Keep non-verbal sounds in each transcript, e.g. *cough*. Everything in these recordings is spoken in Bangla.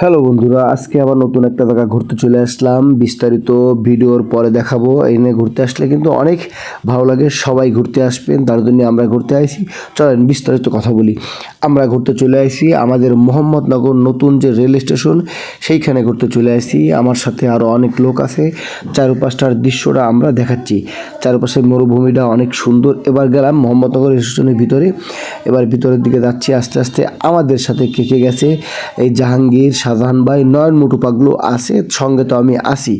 হ্যালো বন্ধুরা, আজকে আবার নতুন একটা জায়গা ঘুরতে চলে আসলাম। বিস্তারিত ভিডিওর পরে দেখাবো। এই নিয়ে ঘুরতে আসলে কিন্তু অনেক ভালো লাগে। সবাই ঘুরতে আসবেন, তার জন্য আমরা ঘুরতে আইছি। চলেন বিস্তারিত কথা বলি। আমরা ঘুরতে চলে আসি আমাদের মোহাম্মদনগর নতুন যে রেল স্টেশন, সেইখানে ঘুরতে চলে আসি আমার সাথে আরও অনেক লোক আছে। চারপাশটার দৃশ্যটা আমরা দেখাচ্ছি। চারপাশের মরুভূমিটা অনেক সুন্দর। এবার গেলাম মোহাম্মদনগর স্টেশনের ভিতরে। এবার ভিতরের দিকে যাচ্ছি আস্তে আস্তে। আমাদের সাথে কে কে গেছে? এই জাহাঙ্গীর শাহজাহান ভাই, নয়ন মুটু আছে, সঙ্গে তো আমি আসি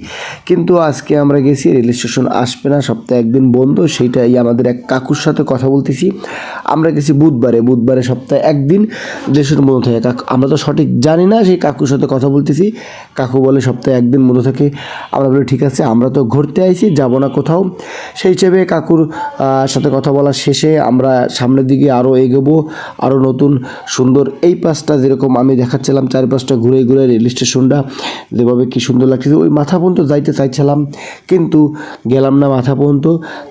কিন্তু আজকে আমরা গেছি, রেল স্টেশন আসবে না, সপ্তাহে একদিন বন্ধ, সেইটাই আমাদের এক কাকুর সাথে কথা বলতেছি। আমরা গেছি বুধবারে বুধবারে সপ্তাহে একদিন স্টেশন বন্ধ থাকে আমরা তো সঠিক জানি না, সেই কাকুর সাথে কথা বলতেছি। কাকু বলে, সপ্তাহে একদিন বন্ধ থাকে। আমরা বলি, ঠিক আছে, আমরা তো ঘুরতে আইছি, যাব না কোথাও। সেই হিসেবে কাকুর সাথে কথা বলা শেষে আমরা সামনের দিকে আরও এগোবো আরও নতুন, সুন্দর এই পাশটা যেরকম আমি দেখাচ্ছিলাম চারপাশটা ঘুরে ঘুরে রেল স্টেশনটা, যেভাবে কী সুন্দর লাগছে ওই মাথা পর্যন্ত যাইতে চাইছিলাম, কিন্তু গেলাম না মাথা পর্যন্ত।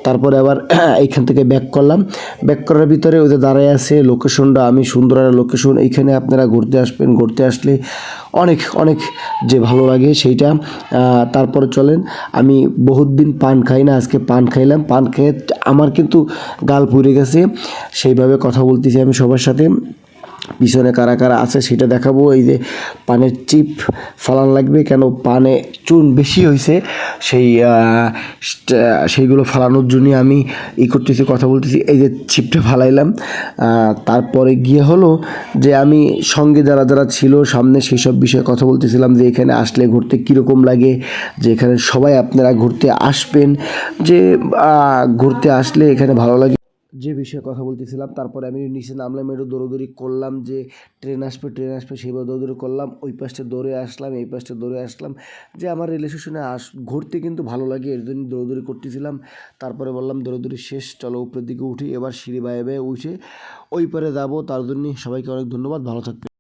তারপরে আবার *clears throat* এইখান থেকে ব্যাক করলাম। ব্যাক করার ভিতরে ওদের দাঁড়ায় আছে লোকেশনটা আমি সুন্দর একটা লোকেশন এইখানে আপনারা ঘুরতে আসবেন, ঘুরতে আসলে অনেক অনেক যে ভালো লাগে সেইটা। তারপরে চলেন, আমি বহুত দিন পান খাই না, আজকে পান খাইলাম। পান খেয়ে আমার কিন্তু গাল পুড়ে গেছে। সেইভাবে কথা বলতেছি আমি সবার সাথে। পিছনে কারা কারা আছে সেটা দেখাবো। এই যে পানের চিপ ফালান লাগবে, কেন পানে চুন বেশি হয়েছে সেই সেইগুলো ফালানোর জন্য আমি ই করতেছি, কথা বলতেছি। এই যে চিপটা ফালাইলাম তারপরে গিয়ে হলো যে আমি সঙ্গে যারা যারা ছিল সামনে সেই সব বিষয়ে কথা বলতেছিলাম যে এখানে আসলে ঘুরতে কীরকম লাগে, যে এখানে সবাই আপনারা ঘুরতে আসবেন, যে ঘুরতে আসলে এখানে ভালো লাগে। যে বিষয়ে কথা বলতেছিলাম, তারপরে আমি নিচে নামলাম, একটু দৌড়দৌড়ি করলাম যে ট্রেন আসবে ট্রেন আসবে সেইভাবে দৌড়দৌড়ি করলাম, ওই পাশটা দৌড়ে আসলাম, এই পাশটা দৌড়ে আসলাম, যে আমার রেল স্টেশনে আস, ঘুরতে কিন্তু ভালো লাগে, এর জন্য দৌড়দৌড়ি করতেছিলাম, তারপরে বললাম দৌড়দৌড়ি শেষ, চলো উপরের দিকে উঠি, এবার সিঁড়ি বাইয়ে বাইয়ে উঠে ওই পারে যাব, তার জন্য সবাইকে অনেক ধন্যবাদ, ভালো থাকবে